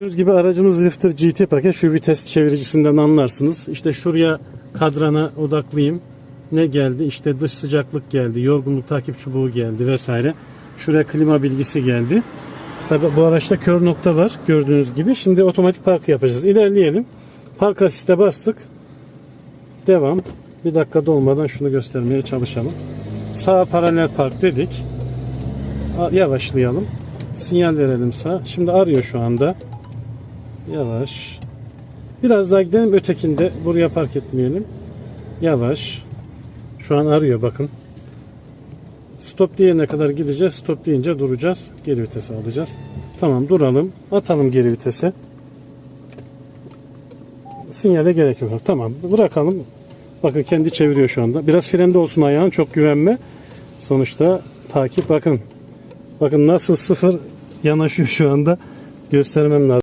Gördüğünüz gibi aracımız Lifter GT paket. Şu vites çeviricisinden anlarsınız. İşte şuraya kadrana odaklayayım. Ne geldi? İşte dış sıcaklık geldi. Yorgunluk takip çubuğu geldi vesaire. Şuraya klima bilgisi geldi. Tabi bu araçta kör nokta var gördüğünüz gibi. Şimdi otomatik park yapacağız. İlerleyelim. Park asiste bastık. Devam. Bir dakika dolmadan şunu göstermeye çalışalım. Sağa paralel park dedik. Yavaşlayalım. Sinyal verelim sağ. Şimdi arıyor şu anda. Yavaş. Biraz daha gidelim ötekinde. Buraya park etmeyelim. Yavaş. Şu an arıyor bakın. Stop diyene kadar gideceğiz. Stop deyince duracağız. Geri vitese alacağız. Tamam duralım. Atalım geri vitese. Sinyale gerek yok. Tamam bırakalım. Bakın kendi çeviriyor şu anda. Biraz frende olsun ayağın. Çok güvenme. Sonuçta takip bakın. Bakın nasıl sıfır yanaşıyor şu anda. Göstermem lazım.